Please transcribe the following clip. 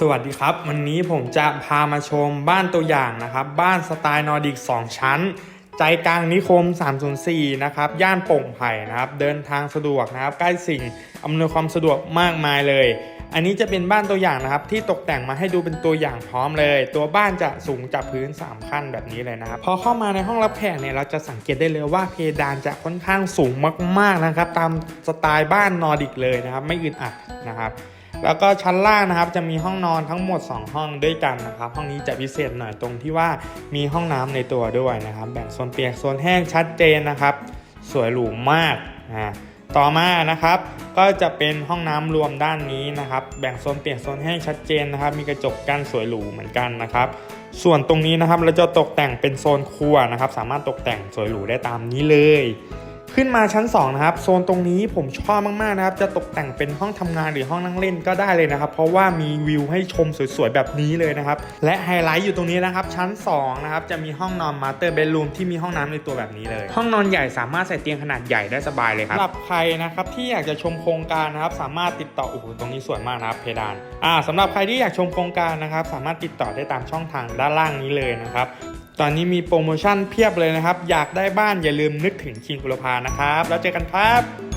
สวัสดีครับ วันนี้ผมจะพามาชมบ้านตัวอย่างนะครับ บ้านสไตล์นอร์ดิก 2 ชั้น ใจกลางนิคม 304 นะครับ ย่านโป่งไผ่นะครับ เดินทางสะดวกนะครับ ใกล้สิ่งอำนวยความสะดวกมากมายเลย อันนี้จะเป็นบ้านตัวอย่างนะครับ ที่ตกแต่งมาให้ดูเป็นตัวอย่างพร้อมเลย ตัวบ้านจะสูงจากพื้น 3 ขั้นแบบนี้เลยนะครับ พอเข้ามาในห้องรับแขกเนี่ยเราจะสังเกตได้เลยว่าเพดานจะค่อนข้างสูงมากๆนะครับ ตามสไตล์บ้านนอร์ดิกเลยนะครับ ไม่อึดอัดนะครับ แล้วก็ชั้นล่างนะครับจะมีห้องนอนทั้งหมด 2 ห้องด้วยกันนะครับ ห้องนี้จะพิเศษหน่อยตรงที่ว่ามีห้องน้ำในตัวด้วยนะครับ แบ่งโซนเปียกโซนแห้งชัดเจนนะครับ สวยหรูมากนะต่อมานะครับ ก็จะเป็นห้องน้ำรวมด้านนี้นะครับ แบ่งโซนเปียกโซนแห้งชัดเจนนะครับ มีกระจกกั้นสวยหรูเหมือนกันนะครับ ส่วนตรงนี้นะครับเราจะตกแต่งเป็นโซนครัวนะครับ สามารถตกแต่งสวยหรูได้ตามนี้เลย ขึ้นมาชั้น 2 นะครับ โซนตรงนี้ผมชอบมากๆนะครับ จะตกแต่งเป็นห้องทำงานหรือห้องนั่งเล่นก็ได้เลยนะครับ เพราะว่ามีวิวให้ชมสวยๆ แบบนี้เลยนะครับ และไฮไลท์อยู่ตรงนี้นะครับ ชั้น 2 นะครับ จะมีห้องนอนมาสเตอร์เบดรูมที่มีห้องน้ำในตัวแบบนี้เลย ห้องนอนใหญ่สามารถใส่เตียงขนาดใหญ่ได้สบายเลยครับสำหรับใครนะครับที่อยากจะชมโครงการนะครับ สามารถติดต่อโอ้โหตรงนี้สวยมากนะครับเพดานอ่าสำหรับใครที่อยากชมโครงการนะครับ สามารถติดต่อได้ตามช่องทางด้านล่างนี้เลยนะครับ ตอนนี้มีโปรโมชั่นเพียบเลยนะครับ อยากได้บ้านอย่าลืมนึกถึงคิงคุรพานะครับ แล้วเจอกันครับ